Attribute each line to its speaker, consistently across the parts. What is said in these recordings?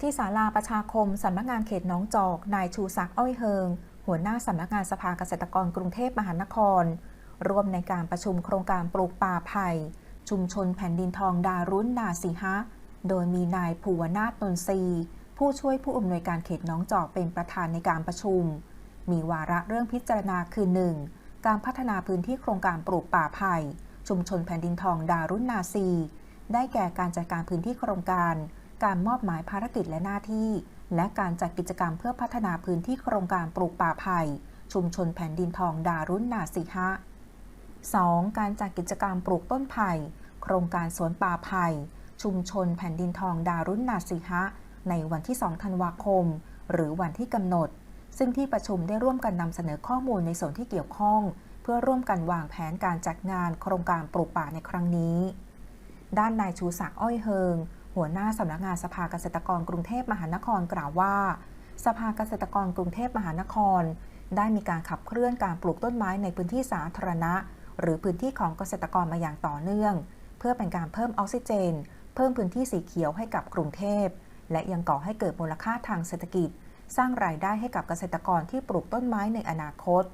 Speaker 1: ที่ศาลาประชาคมสำนักงานเขตหน้องจอก นายชูศักดิ์อ้อยเฮิง หัวหน้าสำนักงานสภาเกษตรกรกรุงเทพมหานคร ร่วมในการประชุมโครงการปลูกป่าไผ่ชุมชนแผ่นดินทองดารุณนาสีฮะ โดยมีนายภูวนาถนนทรีผู้ช่วยผู้อำนวยการเขตหน้องจอกเป็นประธานในการประชุม มีวาระเรื่องพิจารณาคือ 1. การพัฒนาพื้นที่โครงการปลูกป่าไผ่ชุมชนแผ่นดินทองดารุณนาซี ได้แก่การจัดการพื้นที่โครงการ การมอบหมายภารกิจและหน้าที่ และการจัดกิจกรรมเพื่อพัฒนาพื้นที่โครงการปลูกป่าไผ่ชุมชนแผ่นดินทองดารุณนาสีฮะ 2. การจัดกิจกรรมปลูกต้นไผ่ โครงการสวนป่าไผ่ชุมชนแผ่นดินทองดารุณนาสีฮะ ในวันที่ 2 ธันวาคม หรือวันที่กำหนด ซึ่งที่ประชุมได้ร่วมกันนำเสนอข้อมูลในส่วนที่เกี่ยวข้อง เพื่อร่วมกันวางแผนการจัดงานโครงการปลูกป่าในครั้งนี้ ด้านนายชูศักดิ์อ้อยเฮิง หัวหน้าสำนักงานสภาเกษตรกรกรุงเทพมหานครกล่าวว่า สภาเกษตรกรกรุงเทพมหานคร ได้มีการขับเคลื่อนการปลูกต้นไม้ในพื้นที่สาธารณะ หรือพื้นที่ของเกษตรกรมาอย่างต่อเนื่อง เพื่อเป็นการเพิ่มออกซิเจน เพิ่มพื้นที่สีเขียวให้กับกรุงเทพ และยังก่อให้เกิดมูลค่าทางเศรษฐกิจ สร้างรายได้ให้กับเกษตรกรที่ปลูกต้นไม้ในอนาคต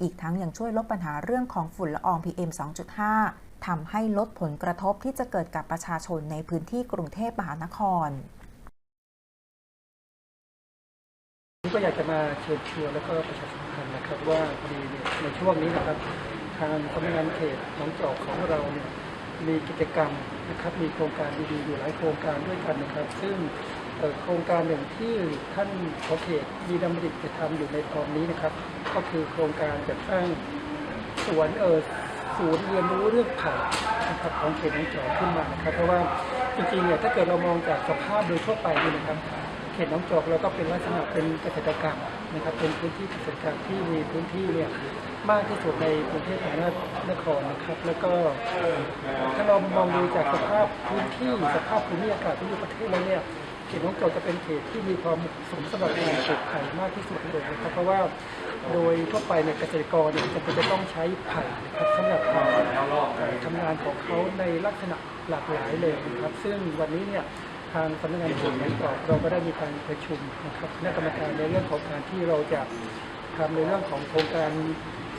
Speaker 1: อีกทั้งยังช่วยลดปัญหาเรื่องของฝุ่นละออง PM 2.5 ทำให้ลดผลกระทบที่จะเกิดกับประชาชนในพื้นที่กรุงเทพมหานคร
Speaker 2: ผมก็อยากจะมาเชิญชวนแล้วก็ประชาสัมพันธ์นะครับว่าพอดีในช่วงนี้นะครับ ทางสำนักงานเขตหนองจอกของเราเนี่ยมีกิจกรรมนะครับมีโครงการดีๆอยู่หลายโครงการด้วยกันนะครับ ซึ่งโครงการหนึ่งที่ท่านขอเขตมีดำริจะทำอยู่ในตอนนี้นะครับ ก็คือโครงการจัดสร้างสวนเออ ศูนย์เรียนรู้เรื่องไผ่นะครับของเขตหนองจอกขึ้นมานะครับเพราะว่าจริงๆเนี่ยถ้าเกิดเรามองจากสภาพโดยทั่วไปนี่นะครับ เขตหน้องจอกเราก็เป็นลักษณะเป็นเกษตรกรรมนะครับเป็นพื้นที่เกษตรกรรมที่มีพื้นที่เนี่ยมากที่สุดในกรุงเทพมหานครนะครับ แล้วก็ถ้าเรามองดูจากสภาพพื้นที่สภาพภูมิอากาศที่อยู่ประเทศเราเนี่ย ขตของจอกจะเป็นเขตที่มีความสมสมสำหรับการปลูกไผ่มากที่สุดเลยนะครับเพราะว่าโดยทั่วไปเนี่ยเกษตรกรเนี่ยจะเป็นจะต้องใช้ไผ่นะครับสำหรับการทำงานของเขาในลักษณะหลากหลายเลยนะครับ ซึ่งวันนี้เนี่ยทางสำนักงานเขตหนองจอกเราก็ได้มีการประชุมนะครับคณะกรรมการในเรื่องของการที่เราจะ ทำในเรื่องของโครงการ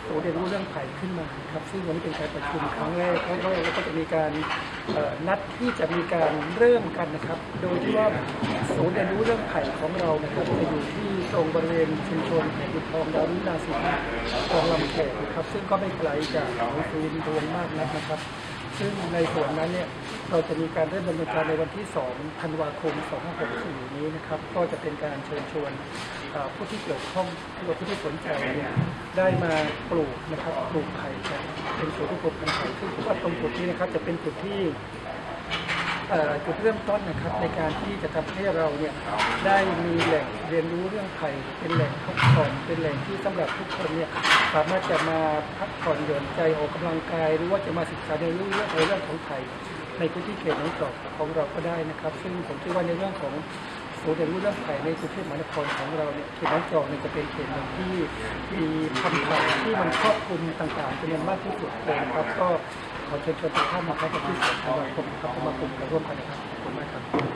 Speaker 2: ศูนย์เรียนรู้เรื่องไผ่ขึ้นมาครับซึ่งวันนี้เป็นการประชุมครั้งแรกครั้งแรกแล้วก็จะมีการนัดที่จะมีการเริ่มกันนะครับ โดยที่ว่าศูนย์เรียนรู้เรื่องไผ่ของเรานะครับจะอยู่ที่ตรงบริเวณชุมชนแห่งดินทองดาวนินาสีคลองลำแขกนะครับซึ่งก็ไม่ไกลจากของซูนดวงมากนักนะครับ ซึ่งในส่วนนั้นเนี่ยเราจะมีการเริ่มดำเนินการในวันที่ 2 ธันวาคม 2564 นี้นะครับ ก็จะเป็นการเชิญชวนผู้ที่เกี่ยวข้องหรือผู้ที่สนใจเนี่ยได้มาปลูกนะครับปลูกไผ่เป็นสวนที่ปลูกพันธุ์ไผ่ซึ่งว่าตรงจุดนี้นะครับจะเป็นจุดที่ จุดเริ่มต้นนะครับในการที่จะทำให้เราเนี่ยได้มีแหล่งเรียนรู้เรื่องไผ่เป็นแหล่งพักผ่อนเป็นแหล่งที่สำหรับทุกคนเนี่ยสามารถจะมาพักผ่อนหย่อนใจออกกำลังกาย หรือว่าจะมาศึกษาในเรื่องในเรื่องของไผ่ในพื้นที่เขตหนองจอกของเราก็ได้นะครับ ซึ่งผมคิดว่าในเรื่องของศูนย์เรียนรู้เรื่องไผ่ในกรุงเทพมหานครของเราเนี่ยเขตหนองจอกเนี่ยจะเป็นเขตหนึ่งที่มีพันธุ์ไผ่ที่มันครอบคลุมต่างๆจำนวนมากที่สุดเลยนะครับก็ขอเชิญชวนทุกท่านมาพบกันที่สวนธันวาคมน กลุ่มมาร่วมกันนะครับขอบคุณมากครับ